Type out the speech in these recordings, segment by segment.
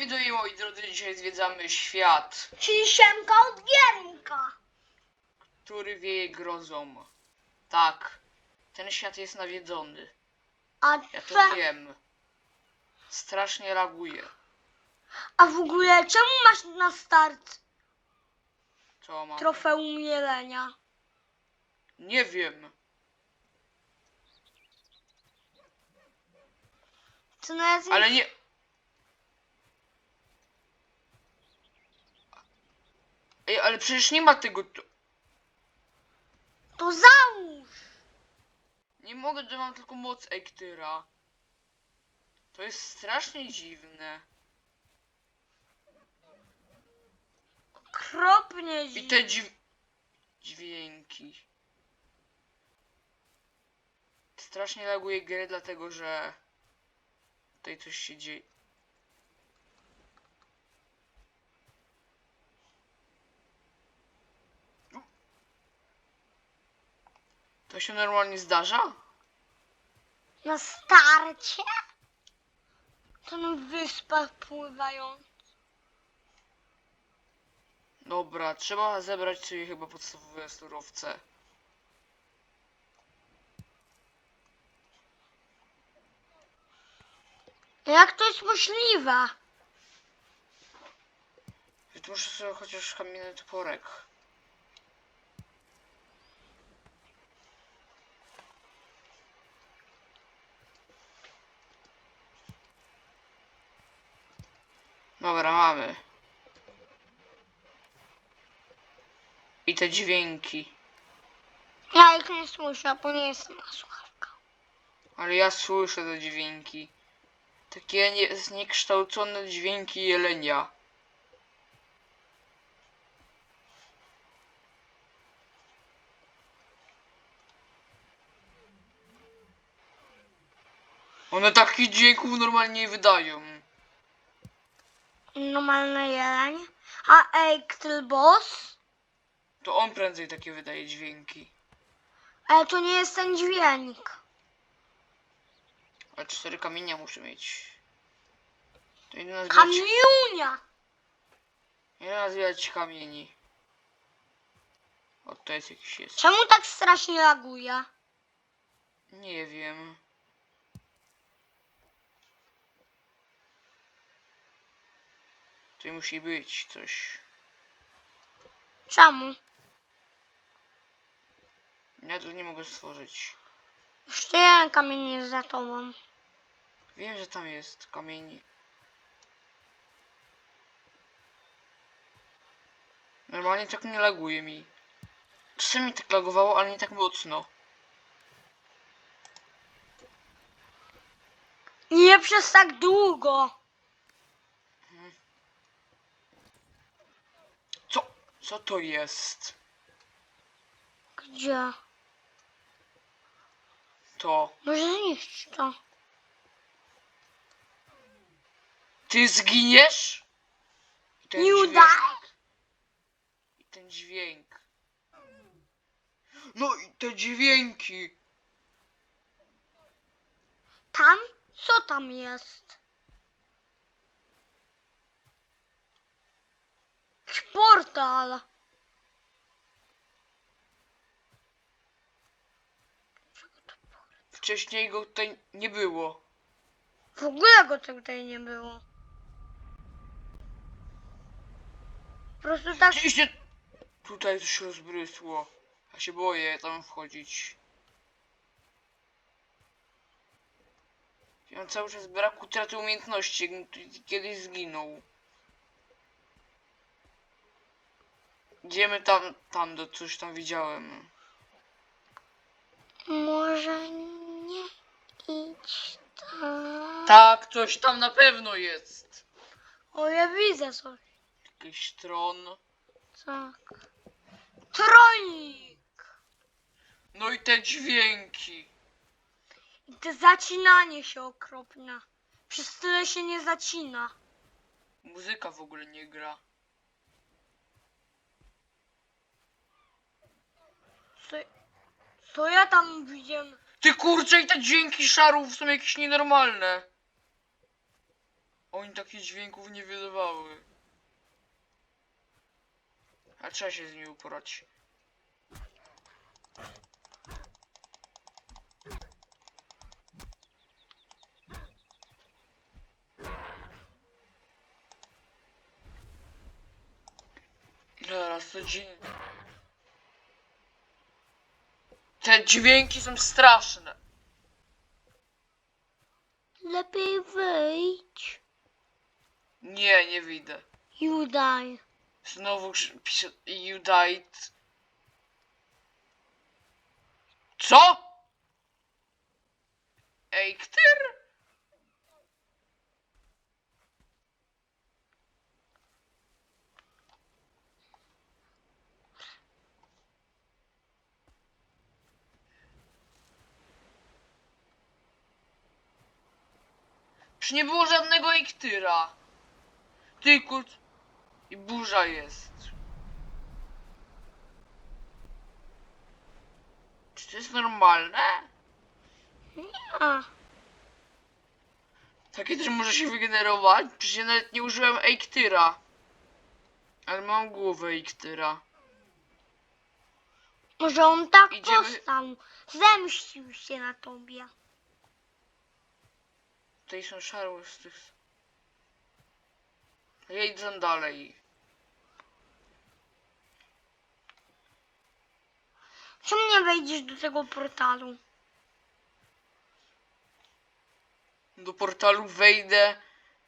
widuję moi drodzy, dzisiaj zwiedzamy świat, Czyli Siemka od Giernika. który wieje grozą. Tak, ten świat jest nawiedzony. A, Ja to twe- wiem. Strasznie laguje. a w ogóle czemu masz na start Co mam? trofeum jelenia? Nie wiem. To nawet Ale nie. Ej, ale przecież nie ma tego. tu- To załóż. Nie mogę, że mam tylko moc Ektyra. To jest strasznie dziwne. Okropnie I te dźw... dźwięki. Strasznie laguje grę, dlatego że tutaj coś się dzieje. To się normalnie zdarza? Na starcie? To na wyspach pływają. Dobra, trzeba zebrać sobie chyba podstawowe surowce. Jak to jest możliwe? Wytłumaczę sobie chociaż kamienny toporek. Dobra, mamy. I te dźwięki. Ja ich nie słyszę, bo nie jestem na słuchawkach. Ale ja słyszę te dźwięki. Takie nie, zniekształcone dźwięki jelenia. One takich dźwięków normalnie nie wydają. Normalny jeleń. A Eiktl Boss? To on prędzej takie wydaje dźwięki. Ale to nie jest ten dźwięk. A cztery kamienia muszę mieć. To idę nazbierać, Kamiunia! idę nazbierać kamieni. O, to jest jakiś jest. Czemu tak strasznie laguje? Nie wiem. Tutaj musi być coś. Czemu? Ja tu nie mogę stworzyć. Już jeden kamień jest za tobą. Wiem, że tam jest kamieni. Normalnie tak nie laguje mi. Czasami tak lagowało, ale nie tak mocno. Nie przez tak długo. Co? To jest? Gdzie? To. Może zniszcz to. Ty zginiesz? I ten Nie dźwięk. I ten dźwięk. No i te dźwięki. Tam? Co tam jest? Jakiś portal. Wcześniej go tutaj nie było. W ogóle go tutaj nie było. Po prostu tak Oczywiście tutaj coś rozbrysło. Ja się boję tam wchodzić. Ja mam cały czas brak utraty umiejętności, kiedyś zginął. Idziemy tam, tam do coś tam widziałem. Może nie idź tam. Tak, coś tam na pewno jest. O, ja widzę coś. Jakiś tron. Tak. Tronik! No i te dźwięki. I te zacinanie się okropne. Przez tyle się nie zacina. Muzyka w ogóle nie gra. Co, co ja tam widziałem? Ty kurczę i te dźwięki szarów są jakieś nienormalne. Oni takich dźwięków nie wydawały. A trzeba się z nimi uporać. Zaraz to dźwięk. Te dźwięki są straszne. Lepiej wyjdź. Nie, nie wyjdę. Judaj. Znowu krz- pisze you died. Co? Ej, ktyr? Czy nie było żadnego iktyra? Tylko... I burza jest. Czy to jest normalne? A, Takie też może się wygenerować? Przecież ja nawet nie użyłem Eiktyra. Ale mam głowę Eiktyra. może on tak Idziemy- postał. Zemścił się na tobie. Tutaj są szarły z tych... Dalej. Czemu nie wejdziesz do tego portalu? Do portalu wejdę,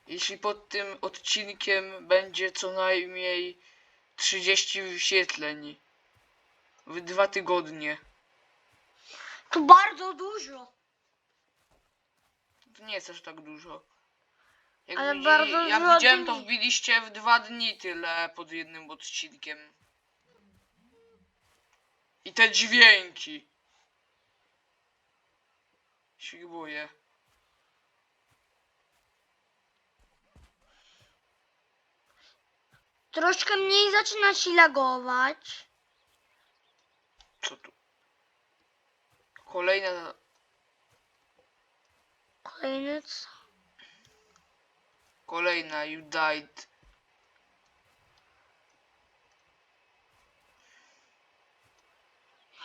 jeśli pod tym odcinkiem będzie co najmniej 30 wyświetleń. W dwa tygodnie. To bardzo dużo. To nie jest aż tak dużo. Jak Ale widzi- bardzo jak dużo widziałem, to dni. wbiliście w dwa dni tyle pod jednym odcinkiem. I te dźwięki. Boję. Troszkę mniej zaczyna się lagować. Co tu? Kolejna. Kolejny co? Kolejna. You died.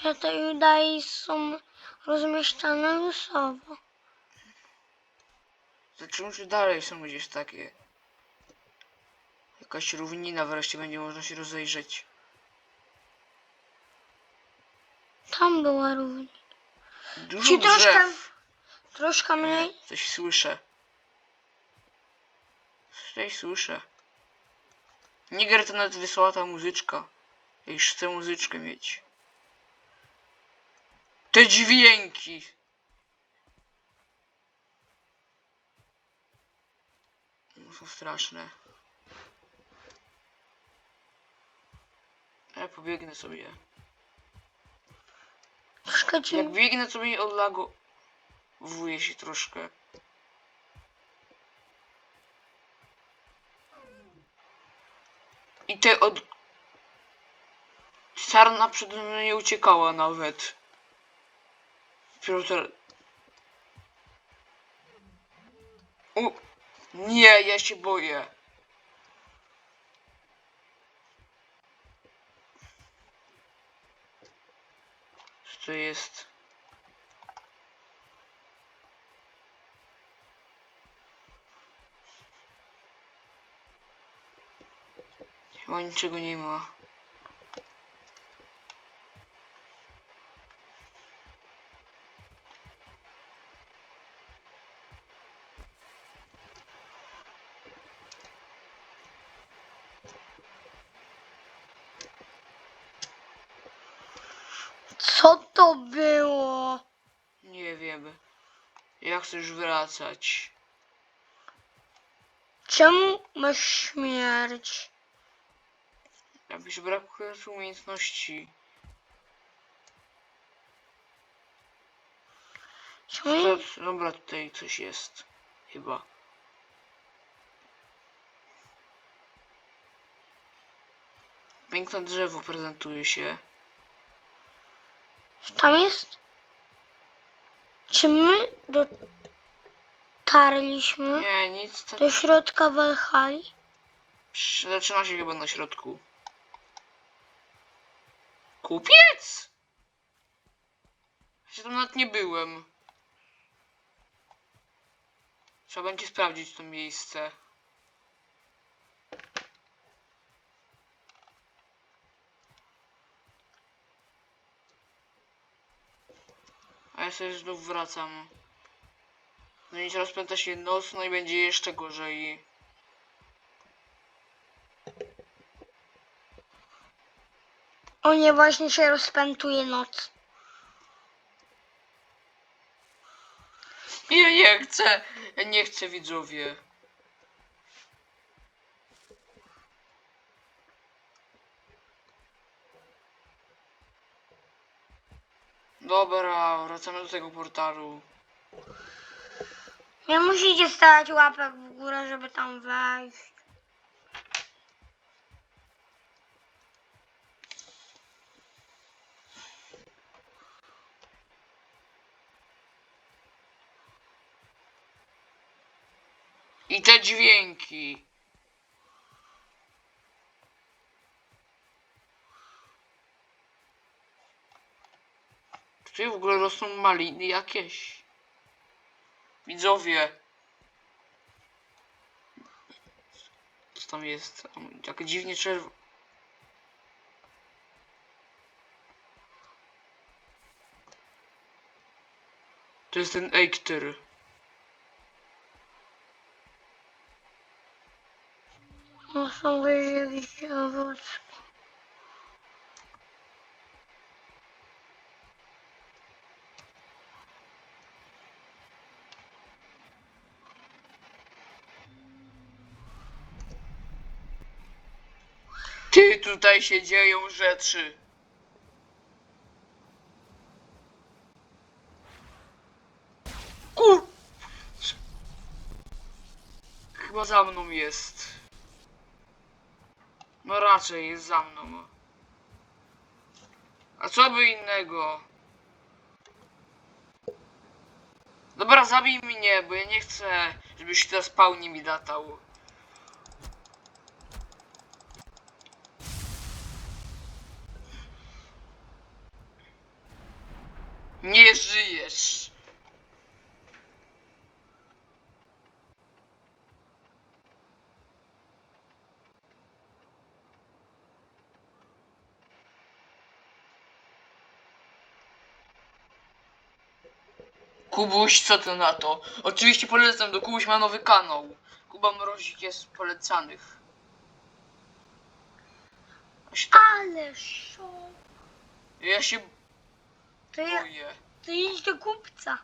Ja te Judai są rozmieszczane losowo. Zaczynamy się dalej, są gdzieś takie. Jakaś równina wreszcie będzie można się rozejrzeć. Tam była równia. Dużo Ci drzew. troszkę mniej. Coś słyszę. Coś słyszę. Niger to nawet wysłała ta muzyczka. Ja już chcę muzyczkę mieć. Te dźwięki. No, Są straszne. Ja pobiegnę sobie. Troszkę ci... Jak biegnę sobie od lago... Wuję się troszkę. I te od... Sarna przede mną nie uciekała nawet. Teraz... U... Nie, ja się boję. Co to jest? Chyba niczego nie ma. Co to było? Nie wiem. Ja chcę już wracać. Czemu masz śmierć? Jakbyś brakuje umiejętności. Czemu? To, dobra, tutaj coś jest. Chyba. Piękne drzewo prezentuje się. Tam jest? Czy my do... dotarliśmy Nie, nic. To... do środka Walhali. Zaczyna się chyba na środku. Kupiec? Ja tam nawet nie byłem. Trzeba będzie sprawdzić to miejsce. A ja sobie znów wracam. No i rozpęta się noc, no i będzie jeszcze gorzej. O nie, właśnie się rozpętuje noc. Ja nie chcę, ja nie chcę widzowie. Dobra, wracamy do tego portalu. Nie musicie stawiać łapek w górę, żeby tam wejść. I te dźwięki. Tutaj w ogóle rosną maliny jakieś. Widzowie. Co tam jest? Jak dziwnie czerwo. To jest ten Eiktyr. Muszą wyjść jakieś owoce. Ty, tutaj się dzieją rzeczy. Kur... Chyba za mną jest. No raczej jest za mną. A co by innego? Dobra, zabij mnie, bo ja nie chcę, żebyś teraz spałnie mi latał. Nie żyjesz. Kubuś, co ty na to? Oczywiście polecam, do Kubuś ma nowy kanał. Kuba Mrozik jest polecanych. Ja się, tak- Ale szok. ja się To, ja, boję. to idź do kupca.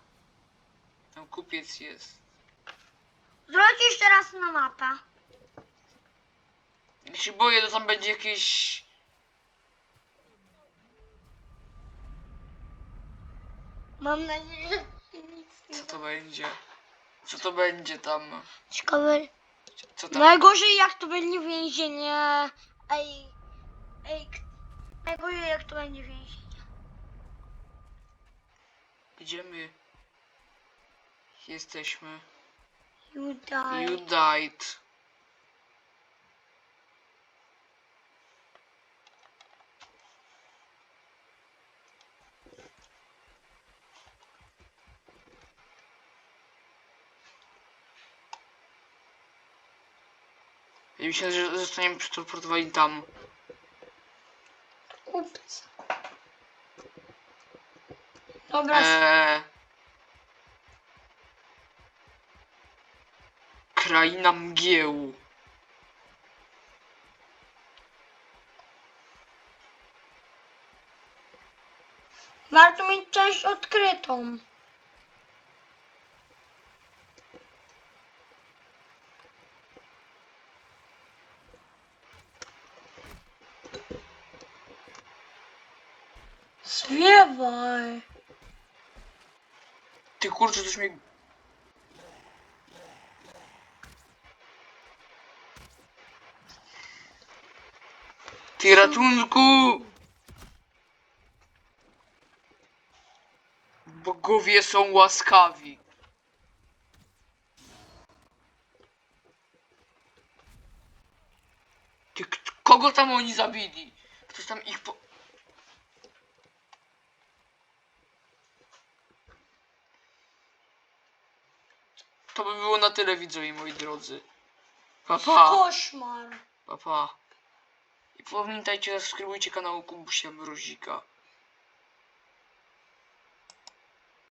Tam kupiec jest. Zwróć jeszcze raz na mapę. Ja się boję, że tam będzie jakieś... Mam nadzieję, że Co to będzie? Co to będzie tam? Ciekawe. Co tam? Najgorzej jak to będzie więzienie. Ej. Ej. Najgorzej jak to będzie więzienie. Gdzie my jesteśmy? Judaj. You Ja myślę, że zostaniemy przetransportowani tam. Kupca. Dobra, Eee... Kraina mgieł. warto mieć część odkrytą. Śpiewaj. Ty kurczę, coś mi... Ty ratunku! Bogowie są łaskawi. Ty, kogo tam oni zabili? Ktoś tam ich po... To by było na tyle widzowie moi drodzy. Papa, Koszmar. papa. I pamiętajcie, subskrybujcie kanał Kubusia Mrozika.